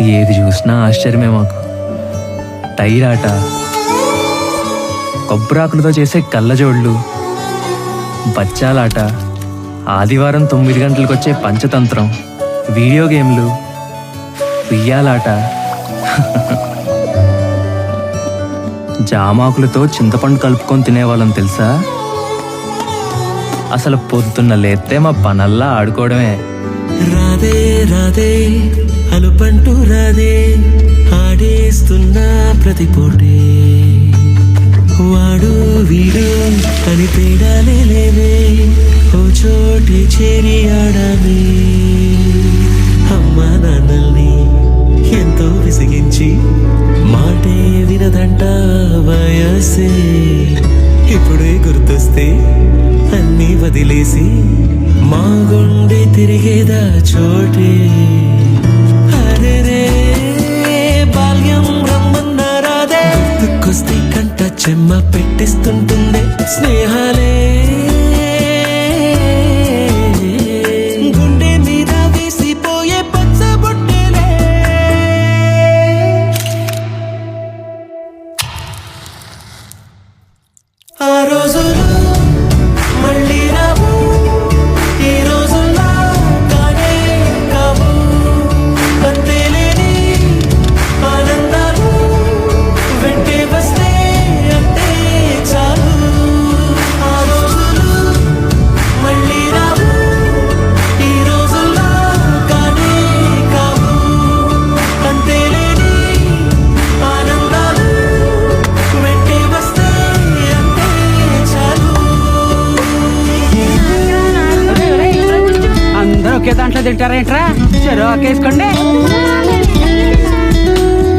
ఏది చూసినా ఆశ్చర్యమే మాకు. టైర్ ఆట కొబ్బరాకులతో చేసే కళ్ళజోళ్ళు. బచ్చాలాట. ఆదివారం తొమ్మిది గంటలకు వచ్చే పంచతంత్రం. వీడియో గేమ్లు. ఉయ్యాలాట. జామాకులతో చింతపండు కలుపుకొని తినేవాళ్ళం తెలుసా? అసలు పొద్దున్న లేతే మా పనల్లా ఆడుకోవడమే. రాదే రాదే అలుపంటూ రాదే ఆడేస్తున్నా ప్రతి పోటే. వాడు వీడు అని తేడాలే లేవే ఓ చోటి చేరి ఆడమే. అమ్మ నాన్నల్ని ఎంతో విసిగించి మాటే వినదంట వయసే. ఇప్పుడే గుర్తొస్తే అన్నీ వదిలేసి మా గుండె తిరిగేదా చోటే. అరెరే బాల్యం రమ్మన్నారాదే. దుక్కొస్తే కంట చెమ్మ పెట్టిస్తుంటుందే స్నేహాలే. ఒకే దాంట్లో తింటారేంట్రా? సరే ఒకేసుకోండి